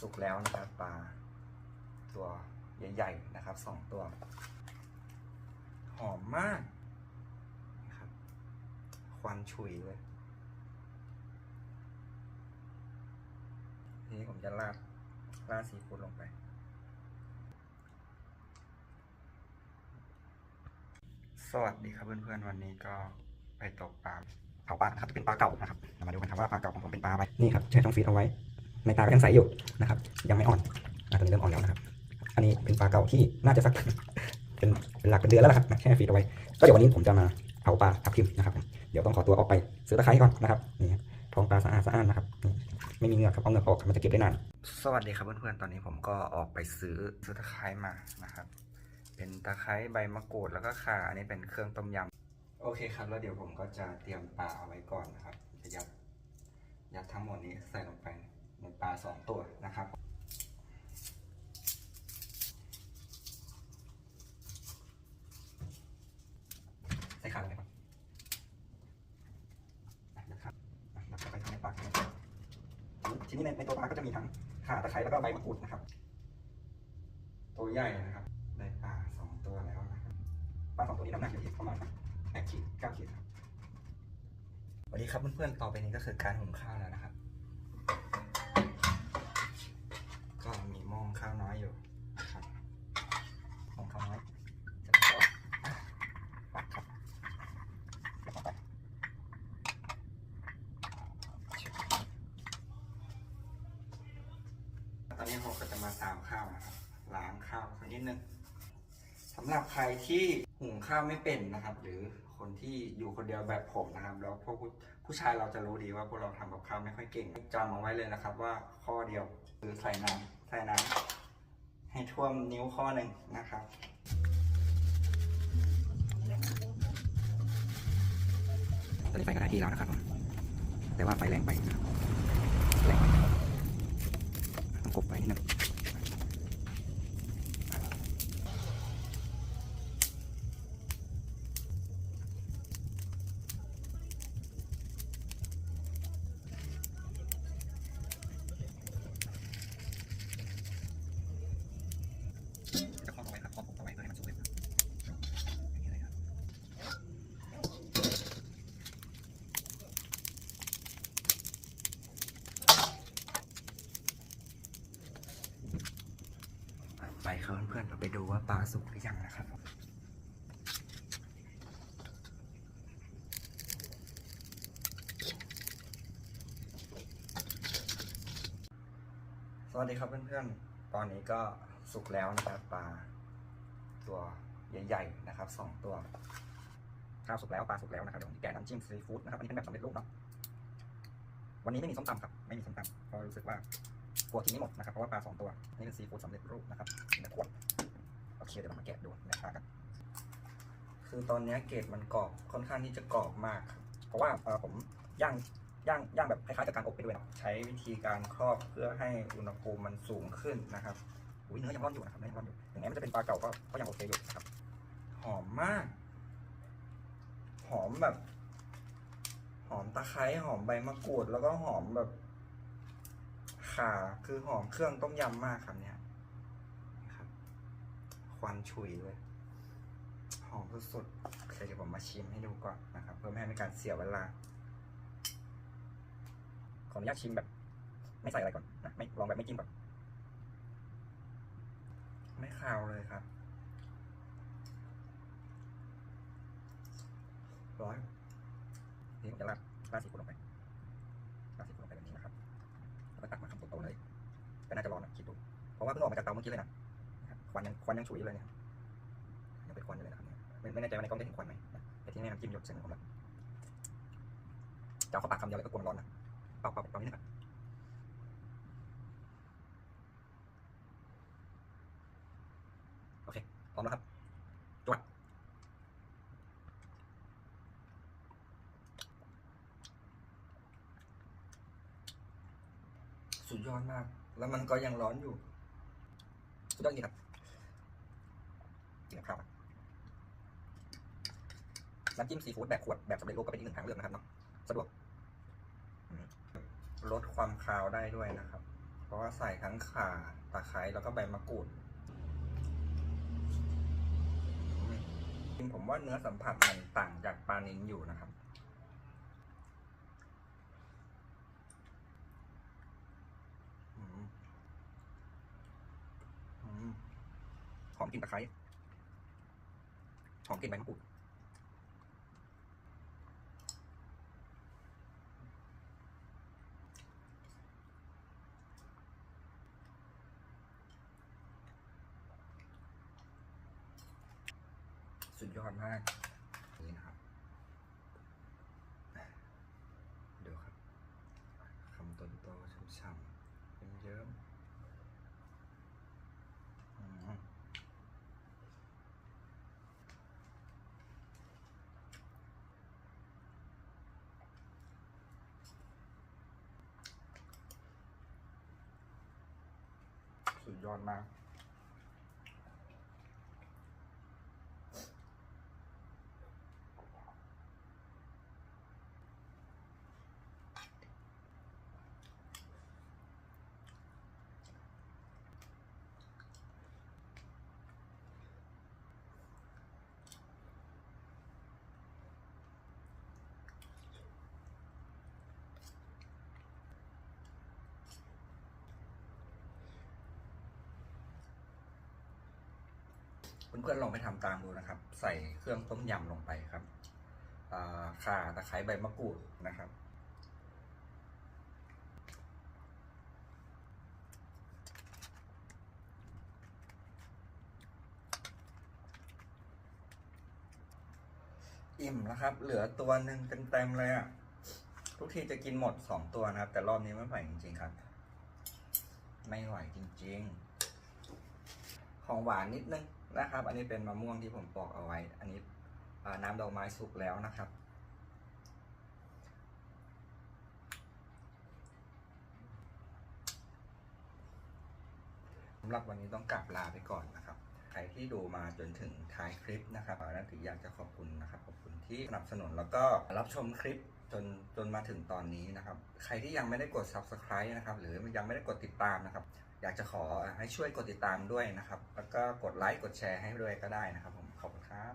สุกแล้วนะครับปลาตัวใหญ่ๆนะครับสองตัว หอมมากนะครับควันฉุยเลยทีนี้ผมจะราดราดซีฟู้ดลงไป สวัสดีครับเพื่อนๆวันนี้ก็ไปตกปลาเผาปลาครับเป็นปลาเก่านะครับ มาดูกันครับว่าปลาเก่าของผมเป็นปลาอะไรนี่ครับแช่ช่องฟรีซเอาไว้ ในตาก็ยังใสอยู่นะครับ ยังไม่อ่อนอะตอนนี้เริ่มอ่อนแล้วนะครับ อันนี้เป็นปลาเก่าที่น่าจะสักเป็นเป็นหลักเป็นเดือนแล้วนะครับแช่ฟรีซเอาไว้ก็เดี๋ยววันนี้ผมจะมาเผาปลาทับทิมนะครับ เดี๋ยวต้องขอตัวออกไปซื้อตะไคร้ก่อนนะครับนี่ท้องปลาสะอาดสะอาดนะครับนี่ไม่มีเหงือกครับเอาเหงือกออกมันจะเก็บได้นานสวัสดีครับเพื่อนๆตอนนี้ผมก็ออกไปซื้อซื้อตะไคร้มานะครับ เป็นตะไคร้ใบมะกรูดแล้วก็ข่าอันนี้เป็นเครื่องต้มยำโอเคครับ แล้วเดี๋ยวผมก็จะเตรียมปลาเอาไว้ก่อนนะครับจะยัดยัดทั้งหมดนี้ใส่ลงไป ในปลาสองตัวนะครับ ใส่ข่าลงไปก่อนะนะครับอะแล้วก็ไปทำในปลาครับทีนี้ในในตัวปลาก็จะมีทั้งข่าตะไคร้แล้วก็ใบมะกรูดนะครับ ตัวใหญ่นะครับได้ปลาสองตัวแล้วนะครับปลาสองตัวนี้น้ำหนักอยู่ที่ประมาณแปดขีดเก้าขีดครับสวัสดีครับเพื่อนๆ ต่อไปนี้ก็คือการหุงข้าวแล้วนะครับ ก็มีหม้อข้าวน้อยอยู่นะครับหม้อข้าวน้อยเสร็จแล้วก็อะปักครับแล้วก็ไป ตอนนี้ผมก็จะมาตามข้าวนะครับล้างข้าวสักนิดนึงสำหรับใครที่หุงข้าวไม่เป็นนะครับ หรือคนที่อยู่คนเดียวแบบผมนะครับ แล้วพวกผู้ผู้ชายเราจะรู้ดีว่าพวกเราทำกับข้าวไม่ค่อยเก่งจำเอาไว้เลยนะครับ ว่าข้อเดียวคือใส่น้ำใส่น้ำให้ท่วมนิ้วข้อหนึ่งนะครับตอนนี้ไฟก็ได้ที่แล้วนะครับ แต่ว่าไฟแรงไปแรงไป กบไปนิดนึงจะคล้องเอาไว้ครับคล้องผมเอาไว้เพื่อให้มันสุกเลยครับอย่างนี้เลยครับไปครับเพื่อนๆเรา ไปดูว่าปลาสุกหรือยังนะครับสวัสดีครับเพื่อนๆ ตอนนี้ก็สุกแล้วนะครับปลาตัวใหญ่ๆนะครับสองตัวข้าวสุกแล้วปลาสุกแล้วนะครับเดี๋ยวผมแกะน้ำจิ้มซีฟู้ดนะครับอันนี้เป็นแบบสำเร็จรูปเนาะวันนี้ไม่มีส้มตำครับไม่มีส้มตำเพราะรู้สึกว่ากลัวกินไม่หมดนะครับเพราะว่าปลาสองตัวนี่เป็นซีฟู้ดสำเร็จรูปนะครับในขวด เคเดี๋ยวเรามาแกะดูในปลากันคือตอนนี้เกรดมันกรอบค่อนข้างที่จะกรอบมากครับเพราะว่าผมย่างย่างย่างแบบคล้ายๆกับการอบไปด้วยนะใช้วิธีการครอบเพื่อให้อุณหภูมิมันสูงขึ้นนะครับอุ้ยเนื้อยังร้อนอยู่นะครับเนื้อยังร้อนอยู่ถึงแม้มันจะเป็นปลาเก่าก็ก็ยังโอเคอยู่นะครับ หอมมาก หอมแบบ หอมตะไคร้หอมใบมะกรูดแล้วก็หอมแบบ ข่าคือหอมเครื่องต้มยำมากครับเนี่ย ควันฉุยเลยหอมสุดๆเดี๋ยวผมมาชิมให้ดูก่อนนะครับ เพื่อไม่ให้เป็นการเสียเวลา ขออนุญาตชิมแบบ ไม่ใส่อะไรก่อนนะไม่ลองแบบไม่จิ้มก่อน ไม่คาวเลยครับ ร้อยนี่ผมจะราดราดสีฟูดลงไปราดสีฟูดลงไปแบบนี้นะครับ แล้วก็ตักมาคำโตๆเลยก็น่าจะร้อนนะคิดดู เพราะว่าเพิ่งออกมาจากเตาเมื่อกี้เลยนะ ควันยังควันยังฉุยอยู่เลยเนี่ยยังเป็นควันอยู่เลยนะครับเนี่ยไม่ไม่แน่ใจว่าในกล้องจะเห็นควันไหมแต่ที่นี่น้ำจิ้มหยดเสร็จของมแล้วจะเอาเข้าปากคำเดียวเลยก็กลัวมันร้อนนะเป่าเป่าเป่านิดนึงก่อนโอเคพร้อมแล้วครับจวดสุดยอดมาก แล้วมันก็ยังร้อนอยู่สุดยอดจริงครับ กินข้าวครับน้ำจิ้มซีฟู้ดแบบขวดแบบสำเร็จรูปก็เป็นอีกหนึ่งทางเลือกนะครับเนาะสะดวกลดความคาวได้ด้วยนะครับ เพราะว่าใส่ทั้งข่าตะไคร้แล้วก็ใบมะกรูดจริงผมว่าเนื้อสัมผัสมันต่างจากปลานิลอยู่นะครับ หอมกลิ่นตะไคร้ หอมกลิ่นใบมะกรูดสุดยอดมาก นี่นะครับ เดี๋ยวครับ คำโตโตๆช่ำๆเป็นเยิ้มๆอืม สุดยอดมาก เพื่อนๆลองไปทำตามดูนะครับ ใส่เครื่องต้มยำลงไปครับข่าตะไคร้ใบมะกรูดนะครับ อิ่มแล้วครับ เหลือตัวหนึ่งเต็มๆเลยอะทุกทีจะกินหมดสองตัวนะครับ แต่รอบนี้ไม่ไหวจริงๆครับ ไม่ไหวจริงๆ ของหวานนิดนึง นะครับ อันนี้เป็นมะม่วงที่ผมปอกเอาไว้ อันนี้น้ำดอกไม้สุกแล้วนะครับ สำหรับวันนี้ต้องกลับลาไปก่อนนะครับ ใครที่ดูมาจนถึงท้ายคลิปนะครับนันถืออยากจะขอบคุณนะครับ ขอบคุณที่สนับสนุนแล้วก็รับชมคลิปจนจนมาถึงตอนนี้นะครับ ใครที่ยังไม่ได้กด subscribe นะครับ หรือยังไม่ได้กดติดตามนะครับ อยากจะขอให้ช่วยกดติดตามด้วยนะครับ แล้วก็กดไลค์กดแชร์ให้ด้วยก็ได้นะครับผมขอบคุณครับ